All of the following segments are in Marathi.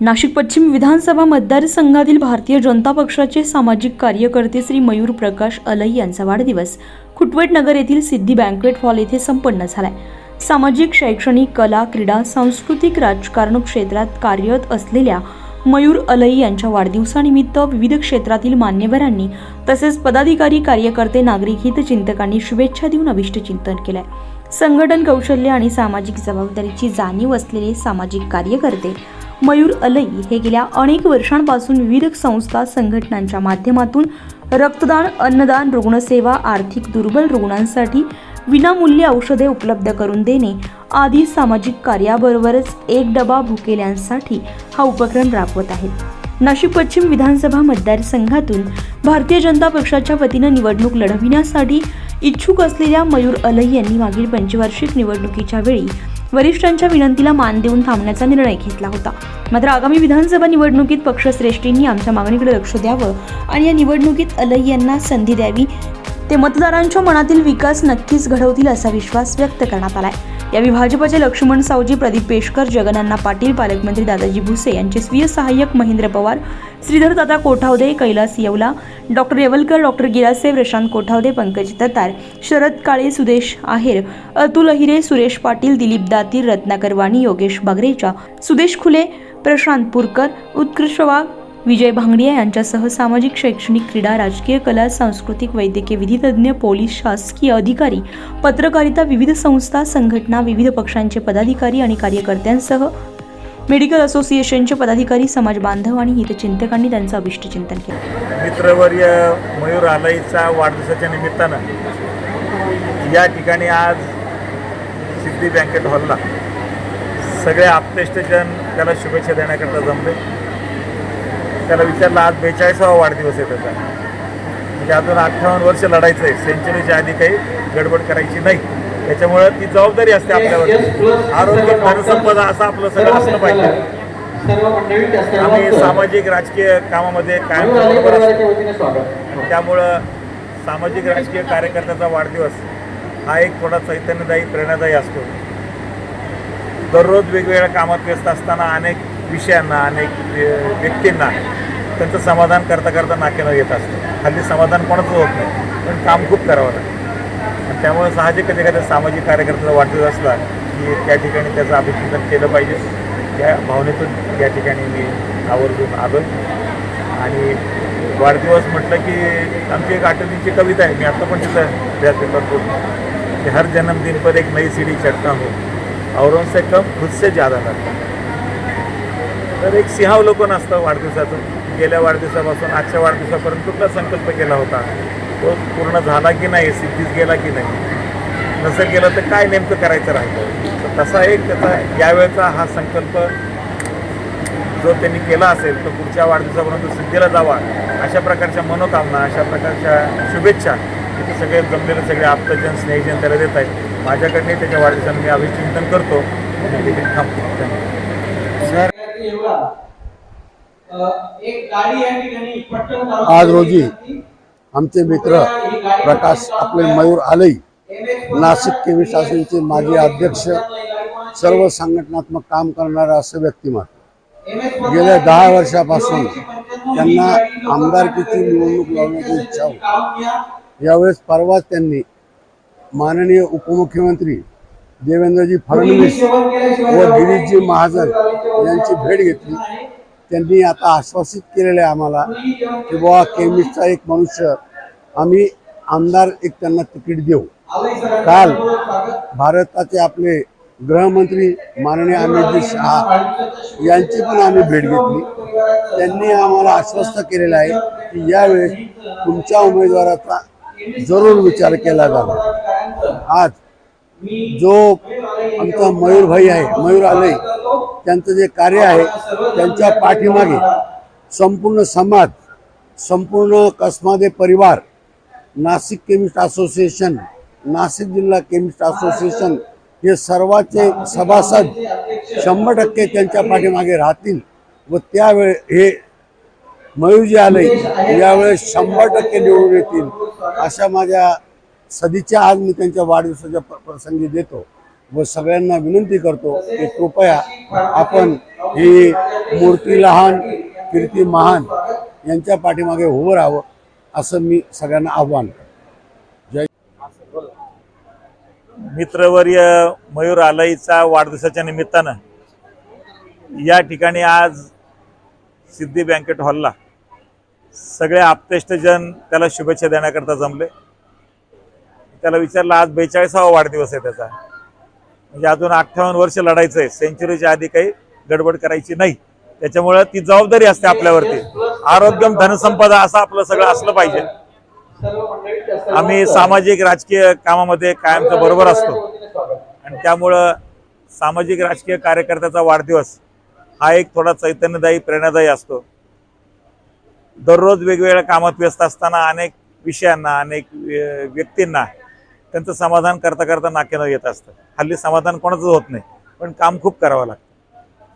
नाशिक पश्चिम विधानसभा मतदारसंघातील भारतीय जनता पक्षाचे सामाजिक कार्यकर्ते श्री मयूर प्रकाश अलई यांचा वाढदिवस खुटवट नगर येथील सिद्धी बँकवेट हॉल येथे संपन्न झालाय. सामाजिक शैक्षणिक कला क्रीडा सांस्कृतिक राजकारण क्षेत्रात कार्यरत असलेल्या मयूर अलई यांच्या वाढदिवसानिमित्त विविध क्षेत्रातील मान्यवरांनी तसेच पदाधिकारी कार्यकर्ते नागरिक हितचिंतकांनी शुभेच्छा देऊन अभिष्ट चिंतन केलंय. संघटन कौशल्य आणि सामाजिक जबाबदारीची जाणीव असलेले सामाजिक कार्यकर्ते मयूर अलई हे गेल्या अनेक वर्षांपासून विविध संस्था संघटनांच्या माध्यमातून रक्तदान अन्नदान रुग्णसेवा आर्थिक दुर्बल रुग्णांसाठी विनामूल्य औषधे उपलब्ध करून देणे आदी सामाजिक कार्याबरोबरच एक डबा भुकेल्यांसाठी हा उपक्रम राबवत आहेत. नाशिक पश्चिम विधानसभा मतदारसंघातून भारतीय जनता पक्षाच्या वतीनं निवडणूक लढविण्यासाठी इच्छुक असलेल्या मयूर अलई यांनी मागील पंचवार्षिक निवडणुकीच्या वेळी वरिष्ठांच्या विनंतीला मान देऊन थांबण्याचा निर्णय घेतला होता. मात्र आगामी विधानसभा निवडणुकीत पक्षश्रेष्ठींनी आमच्या मागणीकडे लक्ष द्यावं आणि या निवडणुकीत अलई यांना संधी द्यावी. ते मतदारांच्या मनातील विकास नक्कीच घडवतील असा विश्वास व्यक्त करण्यात आलाय. यावेळी भाजपचे लक्ष्मण सावजी प्रदीप पेशकर जगनांना पाटील पालकमंत्री दादाजी भुसे यांचे स्वीय सहाय्यक महेंद्र पवार श्रीधर दादा कोठावदे कैलास येवला डॉक्टर येवलकर डॉक्टर गिरासे प्रशांत कोठावदे पंकज दत्तार शरद काळे सुदेश आहेर अतुल अहिरे सुरेश पाटील दिलीप दातीर रत्नाकर वाणी योगेश बागरेचा सुदेश खुले प्रशांत पुरकर उत्कृष्ट वाघ विजय भांगडिया यांच्यासह सामाजिक शैक्षणिक क्रीडा राजकीय कला सांस्कृतिक वैद्यकीय विधितज्ञ पोलीस शासकीय अधिकारी पत्रकारिता विविध संस्था संघटना विविध पक्षांचे पदाधिकारी आणि कार्यकर्त्यांसह मेडिकल असोसिएशनचे पदाधिकारी समाज बांधव आणि हितचिंतकांनी त्यांचं अभिष्ट चिंतन केलं मित्रवर्य मयूर आलईचा वाढदिवसाच्या निमित्तानं या ठिकाणी आज सिद्धी बँकेट हॉलला. सगळे आप्तेष्टजन त्याला शुभेच्छा देण्याकरता जमले. त्याला विचारलं आज बेचाळीसावा वाढदिवस आहे त्याचा. म्हणजे अजून अठ्ठावन्न वर्ष लढायचं आहे. सेंचुरीच्या आधी काही गडबड करायची नाही. त्याच्यामुळं ती जबाबदारी असते आपल्यावर. आरोग्य धनसंपदा असं आपलं सगळं असलं पाहिजे. आम्ही सामाजिक राजकीय कामामध्ये कायम बरोबर असतो. आणि त्यामुळं सामाजिक राजकीय कार्यकर्त्याचा वाढदिवस हा एक थोडा चैतन्यदायी प्रेरणादायी असतो. दररोज वेगवेगळ्या कामात व्यस्त असताना अनेक विषयांना अनेक व्यक्तींना त्यांचं समाधान करता करता नाकेनं येत असतं. हल्ली समाधान कोणाचं होत नाही पण काम खूप करावं लागतं. आणि त्यामुळे साहजिकच एखाद्या सामाजिक कार्यकर्त्याचा वाढदिवस असला की त्या ठिकाणी त्याचं अभिचिंतन केलं पाहिजे. त्या भावनेतून या ठिकाणी मी आवर्जून आलो. आणि वाढदिवस म्हटलं की आमची एक आठवणीची कविता आहे. मी आता पण तिथं व्यासपीठात बोलतो की हर जन्मदिन पर एक नई सीढ़ी चढ़ता हो. औरों से कम खुद से ज़्यादा करता तर एक सिंहावलोकन असतं वाढदिवसाचं. गेल्या वाढदिवसापासून आजच्या वाढदिवसापर्यंत कुठला संकल्प केला होता? तो पूर्ण झाला की नाही सिद्धीच गेला की नाही? नसं गेलं तर काय नेमकं करायचं राहिलं? तर तसा एक त्याचा यावेळचा हा संकल्प जो त्यांनी केला असेल तो पुढच्या वाढदिवसापर्यंत सिद्धीला जावा अशा प्रकारच्या मनोकामना अशा प्रकारच्या शुभेच्छा इथे सगळे जमलेले सगळे आप्तजन स्नेहजन त्याला देत आहेत. माझ्याकडने त्याच्या वाढदिवसाने मी अभिचिंतन करतो. आज रोजी आमचे मित्र प्रकाश आपले मयूर आलई नाशिक केमिस्ट असोसिएशनचे माजी अध्यक्ष सर्व संघटनात्मक काम करणारा असं व्यक्तिमत्व. गेल्या दहा वर्षापासून त्यांना आमदारकीची निवडणूक लावण्याची इच्छा होती. यावेळेस परवाच त्यांनी माननीय उपमुख्यमंत्री देवेंद्रजी फडणवीस व गिरीशजी महाजन यांची भेट घेतली. त्यांनी आता आश्वासित केलेलं आहे आम्हाला की बाबा केमिस्टचा एक मनुष्य आम्ही आमदार एक त्यांना तिकीट देऊ. काल भारताचे आपले गृहमंत्री माननीय अमितजी शहा यांची पण आम्ही भेट घेतली. त्यांनी आम्हाला आश्वस्त केलेलं आहे की यावेळेस तुमच्या उमेदवाराचा जरूर विचार केला जावा आज जो आमचा मयूर भाई आहे मयूर आलय त्यांचं जे कार्य आहे त्यांच्या पाठीमागे संपूर्ण समाज संपूर्ण कसमादे परिवार नाशिक केमिस्ट असोसिएशन नाशिक जिल्हा केमिस्ट असोसिएशन हे सर्वाचे सभासद शंभर टक्के त्यांच्या पाठीमागे राहतील व त्यावेळे हे मयूर जे आले यावेळेस शंभर टक्के निवडून येतील अशा माझ्या सदिच्छा आज मी त्यांच्या वाढदिवसाच्या प्रसंगी देतो व सगळ्यांना विनंती करतो की कृपया आपण ही मूर्ती लहान कीर्ती महान यांच्या पाठीमागे उभं राहावं असं मी सगळ्यांना आव्हान करतो. जय मित्रवर्य मयूर आलाईचा वाढदिवसाच्या निमित्तानं या ठिकाणी आज सिद्धी बँकेट हॉलला. सगळे आप्तेष्टजन त्याला शुभेच्छा देण्याकरता जमले. त्याला विचारलं आज बेचाळीसावा वाढदिवस आहे त्याचा. म्हणजे अजून अठ्ठावन्न वर्ष लढायचं आहे सेंचुरीच्या आधी काही गडबड करायची नाही. त्याच्यामुळं ती जबाबदारी असते आपल्यावरती. आरोग्यम धनसंपदा असं आपलं सगळं असलं पाहिजे. आम्ही सामाजिक राजकीय कामामध्ये कायमचं बरोबर असतो. आणि त्यामुळं सामाजिक राजकीय कार्यकर्त्याचा वाढदिवस हा एक थोडा चैतन्यदायी प्रेरणादायी असतो. दररोज वेगवेगळ्या कामात व्यस्त असताना अनेक विषयांना अनेक व्यक्तींना त्यांचं समाधान करता करता नाक्यानं येत असतं. हल्ली समाधान कोणाचंच होत नाही पण काम खूप करावं लागतं.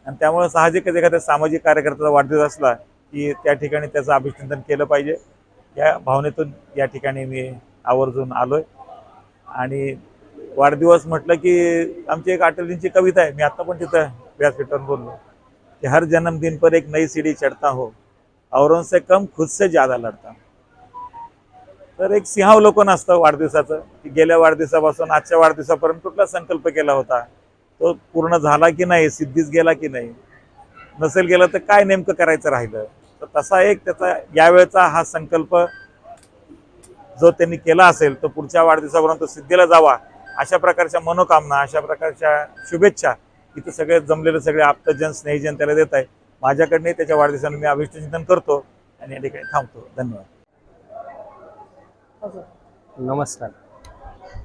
आणि त्यामुळे साहजिकच एखाद्या सामाजिक कार्यकर्त्याचा वाढदिवस असला की त्या ठिकाणी त्याचं अभिनंदन केलं पाहिजे. या भावनेतून या ठिकाणी मी आवर्जून आलो आहे आणि वाढदिवस म्हटलं की आमची एक अटलजींची कविता आहे. मी आत्ता पण तिथं व्यासपीठावर बोललो. की हर जन्मदिन पर एक नई सीडी चढ़ता हो औरों से कम खुद से ज्यादा लढता तर एक सिंहावलोकन असतं वाढदिवसाचं की गेल्या वाढदिवसापासून आजच्या वाढदिवसापर्यंत कुठला संकल्प केला होता? तो पूर्ण झाला की नाही? सिद्धीच गेला की नाही? नसेल गेला तर काय नेमकं करायचं राहिलं? तर तसा एक त्याचा यावेळचा हा संकल्प जो त्यांनी केला असेल तो पुढच्या वाढदिवसापर्यंत सिद्धीला जावा अशा प्रकारच्या मनोकामना अशा प्रकारच्या शुभेच्छा इथं सगळे जमलेले सगळे आप्तजन स्नेहीजन त्याला देत आहे माझ्याकडनं त्याच्या वाढदिवसानं मी अभिष्टचिंतन करतो आणि या ठिकाणी थांबतो. धन्यवाद. नमस्कार.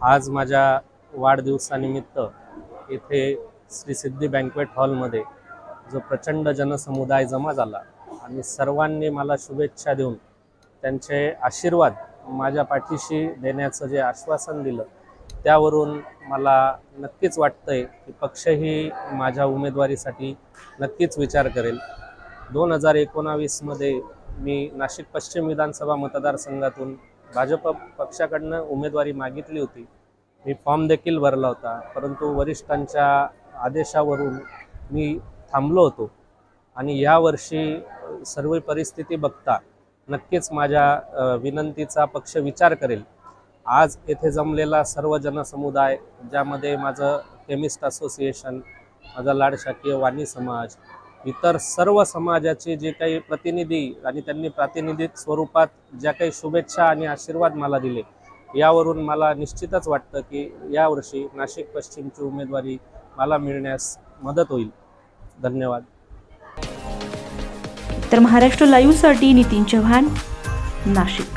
आज माझ्या वाढदिवसानिमित्त येथे श्री सिद्धी बँकवेट हॉलमध्ये जो प्रचंड जनसमुदाय जमा झाला आणि सर्वांनी मला शुभेच्छा देऊन त्यांचे आशीर्वाद माझ्या पाठीशी देण्याचं जे आश्वासन दिलं त्यावरून मला नक्कीच वाटतंय की पक्षही माझ्या उमेदवारीसाठी नक्कीच विचार करेल. दोन हजार एकोणावीसमध्ये मी नाशिक पश्चिम विधानसभा मतदारसंघातून भाजप पक्षाकडनं उमेदवारी मागितली होती. मी फॉर्म देखील भरला होता. परंतु वरिष्ठांच्या आदेशावरून मी थांबलो होतो. आणि यावर्षी सर्व परिस्थिती बघता नक्कीच माझ्या विनंतीचा पक्ष विचार करेल. आज येथे जमलेला सर्व जनसमुदाय ज्यामध्ये माझं केमिस्ट असोसिएशन माझा लाडशाकीय वाणी समाज इतर सर्व समाजाचे जे काही प्रतिनिधी आणि त्यांनी प्रातिनिधिक स्वरूपात ज्या काही शुभेच्छा आणि आशीर्वाद मला दिले यावरून मला निश्चितच वाटतं की यावर्षी नाशिक पश्चिमची उमेदवारी मला मिळण्यास मदत होईल. धन्यवाद. तर महाराष्ट्र लाईव्हसाठी नितीन चव्हाण नाशिक.